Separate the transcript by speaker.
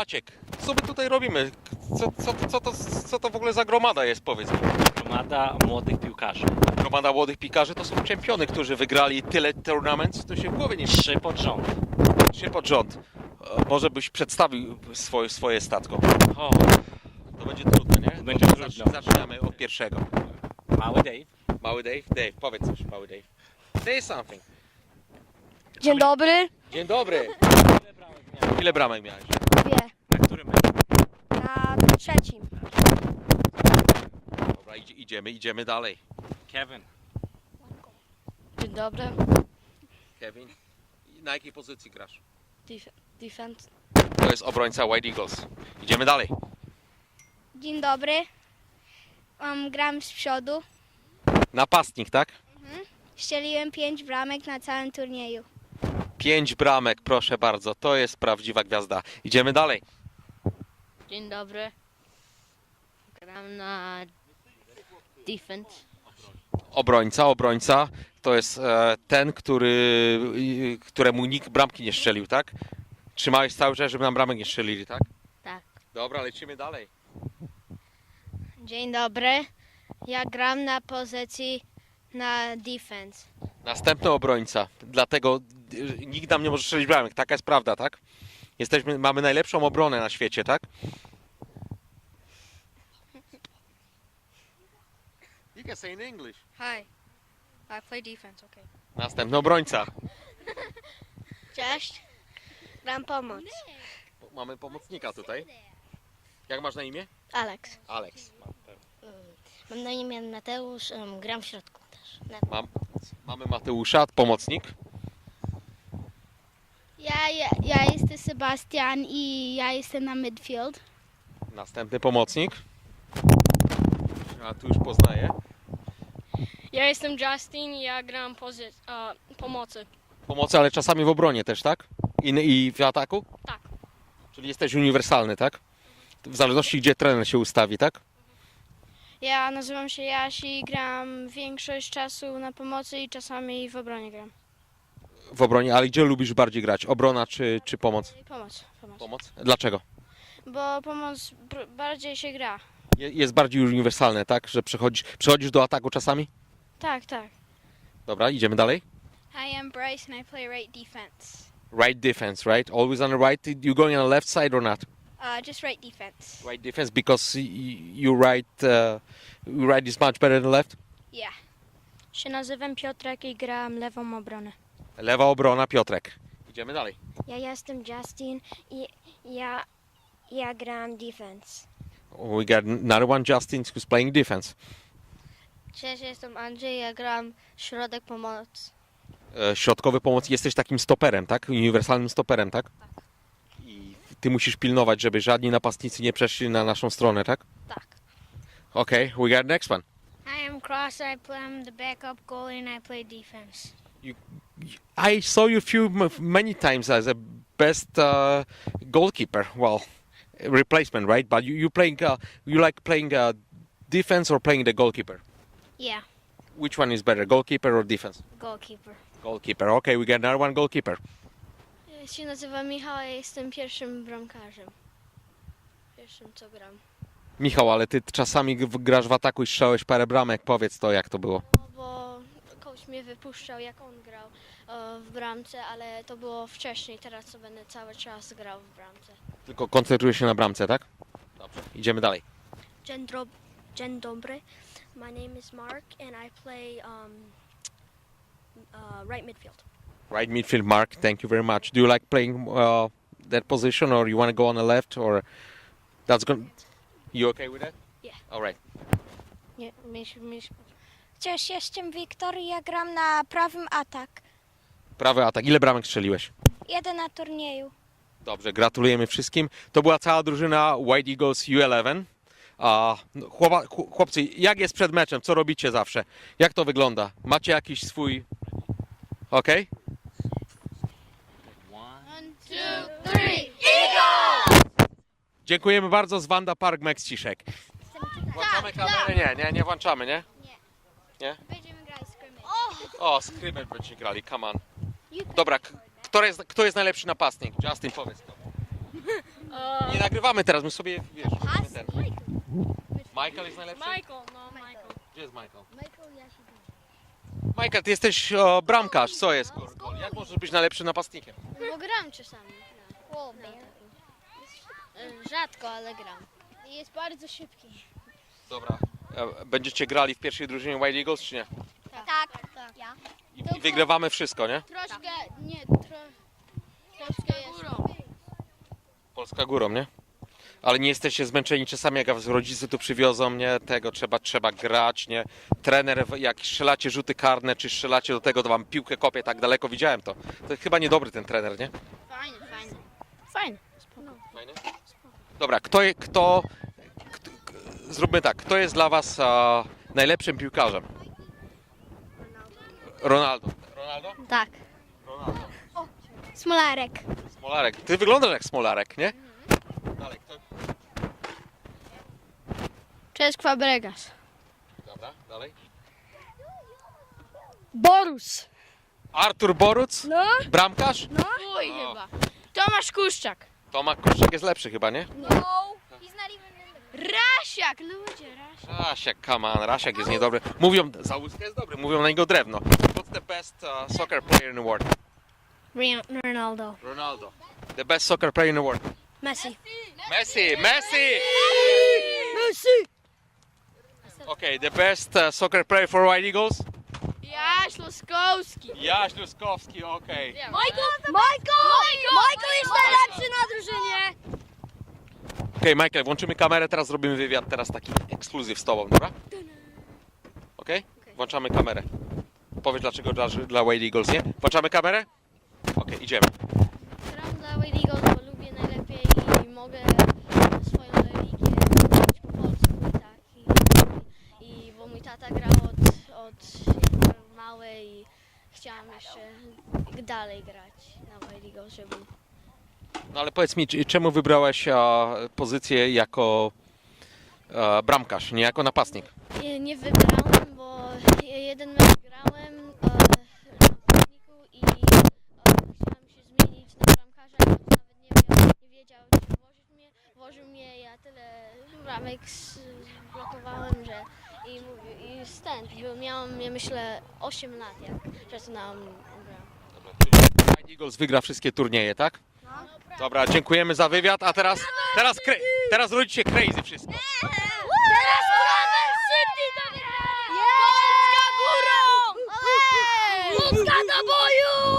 Speaker 1: Maciek, co my tutaj robimy? Co, co, co, to, co to w ogóle za gromada jest, powiedz mi?
Speaker 2: Gromada młodych piłkarzy.
Speaker 1: Gromada młodych piłkarzy to są czempiony, którzy wygrali tyle tournaments, to się w głowie nie mieści.
Speaker 2: Trzy pod rząd.
Speaker 1: Trzy pod rząd. E, Może byś przedstawił swoje, swoje statko.
Speaker 2: O,
Speaker 1: To będzie trudne, nie?
Speaker 2: Będzie
Speaker 1: To
Speaker 2: trudno.
Speaker 1: zacz- Zaczynamy od pierwszego.
Speaker 2: mały Dave.
Speaker 1: Mały Dave? Dave, powiedz coś, mały Dave. Say something.
Speaker 3: Dzień dobry.
Speaker 1: Dzień dobry.
Speaker 2: Ile bramek miałeś? Na którym meczu?
Speaker 3: Na trzecim.
Speaker 1: Dobra, idzie, idziemy, idziemy dalej.
Speaker 2: Kevin.
Speaker 3: Dzień dobry.
Speaker 1: Kevin, na jakiej pozycji grasz?
Speaker 3: Def- defense.
Speaker 1: To jest obrońca White Eagles. Idziemy dalej.
Speaker 4: Dzień dobry. Um, gram z przodu.
Speaker 1: Napastnik, tak?
Speaker 4: Strzeliłem 5 bramek na całym turnieju.
Speaker 1: Pięć bramek, proszę bardzo. To jest prawdziwa gwiazda. Idziemy dalej.
Speaker 5: Dzień dobry. Gram na defense.
Speaker 1: Obrońca, obrońca to jest e, ten, który, któremu nikt bramki nie strzelił, tak? Trzymałeś cały czas, żeby nam bramek nie strzelili, tak?
Speaker 5: Tak.
Speaker 1: Dobra, lecimy dalej.
Speaker 5: Dzień dobry. Ja gram na pozycji na defense.
Speaker 1: Następny obrońca. Dlatego nikt nam nie może strzelić bramek. Taka jest prawda, tak? Jesteśmy, mamy najlepszą obronę na świecie, tak? You can say in English.
Speaker 5: Hi. I play defense, okay.
Speaker 1: Następny obrońca.
Speaker 5: Cześć. Gram pomoc.
Speaker 1: Mamy pomocnika tutaj. Jak masz na imię?
Speaker 5: Alex.
Speaker 1: Alex.
Speaker 5: Mam na imię Mateusz, um, gram w środku też.
Speaker 1: Mam, mamy Mateusza, pomocnik.
Speaker 4: Ja, ja, ja jestem Sebastian i ja jestem na midfield.
Speaker 1: Następny pomocnik. A tu już poznaję.
Speaker 6: Ja jestem Justin i ja gram pozy- a, pomocy.
Speaker 1: Pomocy, ale czasami w obronie też, tak? I, I w ataku?
Speaker 6: Tak.
Speaker 1: Czyli jesteś uniwersalny, tak? W zależności gdzie trener się ustawi, tak?
Speaker 6: Ja nazywam się Jaś i gram większość czasu na pomocy i czasami w obronie gram.
Speaker 1: W obronie, ale gdzie lubisz bardziej grać? Obrona czy, czy pomoc?
Speaker 6: Pomoc, pomoc.
Speaker 1: Pomoc? Dlaczego?
Speaker 6: Bo pomoc br- bardziej się gra.
Speaker 1: Je- Jest bardziej uniwersalne, tak? Że przechodzisz, przechodzisz do ataku czasami?
Speaker 6: Tak, tak.
Speaker 1: Dobra, idziemy dalej.
Speaker 4: Hi, I'm Bryce and I play right defense.
Speaker 1: Right defense, right? Always on the right. You going on the left side or not?
Speaker 4: Uh, just right defense.
Speaker 1: Right defense because y- y- you right, uh, you right is much better than left.
Speaker 4: Yeah.
Speaker 6: Się nazywam Piotrek i gram lewą obronę.
Speaker 1: Lewa obrona, Piotrek. Idziemy dalej.
Speaker 5: Ja jestem Justin i ja, ja gram defense.
Speaker 1: We got another one, Justin, who's playing defense.
Speaker 5: Cześć, jestem Andrzej, ja gram środek pomocy.
Speaker 1: E, Środkowy pomoc, jesteś takim stoperem, tak? Uniwersalnym stoperem, tak? I ty musisz pilnować, żeby żadni napastnicy nie przeszli na naszą stronę, tak?
Speaker 5: Tak.
Speaker 1: Okay, we got next one.
Speaker 4: Hi, I'm Cross. I play, I'm the backup goalie and I play defense.
Speaker 1: I saw you few many times as a best uh, goalkeeper. Well, replacement, right? But you you playing uh, you like playing uh, defense or playing the goalkeeper?
Speaker 4: Yeah,
Speaker 1: Which one is better, goalkeeper or defense?
Speaker 4: goalkeeper.
Speaker 1: Goalkeeper. Okay, we got another one, goalkeeper.
Speaker 6: Ja się nazywam Michał, a jestem pierwszym bramkarzem. Pierwszym co gram.
Speaker 1: Michał, ale ty czasami grasz w ataku i strzałeś parę bramek. Powiedz to, jak to było.
Speaker 6: Mnie wypuszczał jak on grał e, w bramce, ale to było wcześniej, teraz to będę cały czas grał w bramce.
Speaker 1: Tylko koncentruję się na bramce, tak? Dobrze. Idziemy dalej.
Speaker 6: Dzień, dob- dzień dobry. My name is Mark and I play um, uh, right midfield.
Speaker 1: Right midfield, Mark. Thank you very much. Do you like playing uh, that position, or you want to go on the left, or that's going? You okay with that?
Speaker 6: Yeah.
Speaker 1: All right.
Speaker 5: Nie, myśl, myśl.
Speaker 4: Cześć, jestem Wiktor i ja gram na prawym atak.
Speaker 1: Prawy atak. Ile bramek strzeliłeś?
Speaker 4: Jeden na turnieju.
Speaker 1: Dobrze, gratulujemy wszystkim. To była cała drużyna White Eagles U11. A no, chłopa, chł- chłopcy, jak jest przed meczem? Co robicie zawsze? Jak to wygląda? Macie jakiś swój. Okej? Dziękujemy bardzo z Wanda Park Max Ciszek. Włączamy kamerę? Nie, nie, nie włączamy, nie?
Speaker 4: Będziemy grać scrimmage.
Speaker 1: O, skrybet będziecie grali, come on. Dobra, k- kto jest, kto jest najlepszy napastnik? Justin, powiedz to. Nie nagrywamy teraz, my sobie, wiesz, robimy ten. Michael jest najlepszy?
Speaker 6: Michael, no Michael.
Speaker 1: Gdzie jest Michael? Michael, ty jesteś o, bramkarz, co jest? Gol, gol. Jak możesz być najlepszym napastnikiem?
Speaker 6: Bo gram czasami. No. E, Rzadko, ale gram.
Speaker 4: Jest bardzo szybki.
Speaker 1: Dobra. E, Będziecie grali w pierwszej drużynie White Eagles, czy nie?
Speaker 3: Tak, tak. Ja.
Speaker 1: I, i wygrywamy wszystko, nie?
Speaker 4: Troszkę, nie, tro, troszkę jest.
Speaker 1: Polska górą, nie? Ale nie jesteście zmęczeni czasami, jak was rodzice tu przywiozą, nie? Tego trzeba, trzeba grać, nie? Trener, jak strzelacie rzuty karne, czy strzelacie do tego, to wam piłkę kopie tak daleko, widziałem to. To chyba niedobry ten trener, nie?
Speaker 4: Fajny, fajny. Fajny.
Speaker 1: Fajnie? Dobra, kto, je- kto, zróbmy tak, kto jest dla was a, najlepszym piłkarzem? Ronaldo. Ronaldo?
Speaker 3: Tak.
Speaker 1: Ronaldo.
Speaker 4: Smolarek.
Speaker 1: Smolarek. Ty wyglądasz jak Smolarek, nie? Dalej, kto?
Speaker 3: Cześć Fabregas.
Speaker 1: Dobra, dalej.
Speaker 3: Borus.
Speaker 1: Artur Boruc?
Speaker 3: No.
Speaker 1: Bramkarz?
Speaker 3: Uj
Speaker 1: O.
Speaker 3: chyba. Tomasz Kuszczak.
Speaker 1: Tomak Kruszczak jest lepszy chyba, nie?
Speaker 4: No. Not even
Speaker 3: Rasiak, ludzie, Rasiak.
Speaker 1: Rasiak, come on, Rasiak jest niedobry. Mówią, Załuska jest dobry, mówią na niego drewno. What's the best uh, soccer player in the world?
Speaker 3: Ronaldo.
Speaker 1: Ronaldo. The best soccer player in the world.
Speaker 3: Messi.
Speaker 1: Messi, Messi!
Speaker 3: Messi.
Speaker 1: Okay, the best uh, soccer player for White Eagles?
Speaker 3: Jaś Loskowski.
Speaker 1: Jaś Luskowski, okej.
Speaker 3: Michael! Michael! Michael
Speaker 1: Okej, Michael, włączymy kamerę, teraz zrobimy wywiad, teraz taki ekskluzyw z tobą, dobra? Okej? Włączamy kamerę. Powiedz dlaczego dla, dla White Eagles, nie? Włączamy kamerę? Okej, idziemy.
Speaker 6: Gram dla White Eagles, bo lubię najlepiej i mogę swoją religię mówić po polsku i tak. I, i bo mój tata grał od, od jak byłem mały i chciałam jeszcze dalej grać na White Eagles, żeby
Speaker 1: No ale powiedz mi, czemu wybrałeś a, pozycję jako a, bramkarz, nie jako napastnik?
Speaker 6: Nie, nie wybrałem, bo jeden mecz grałem e, na chodniku i e, chciałem się zmienić na bramkarza, ktoś nawet nie, miał, nie wiedział, włożyć mnie. Włożył mnie, ja tyle bramek blokowałem, że i, i stąd. Miałam, ja myślę, 8 lat, jak zaczynałam grać.
Speaker 1: White Eagles wygra wszystkie turnieje, tak? Dobra, dziękujemy za wywiad, a teraz, teraz, cra- teraz rodzicie crazy wszystko.
Speaker 3: Teraz City górą! Polska do boju!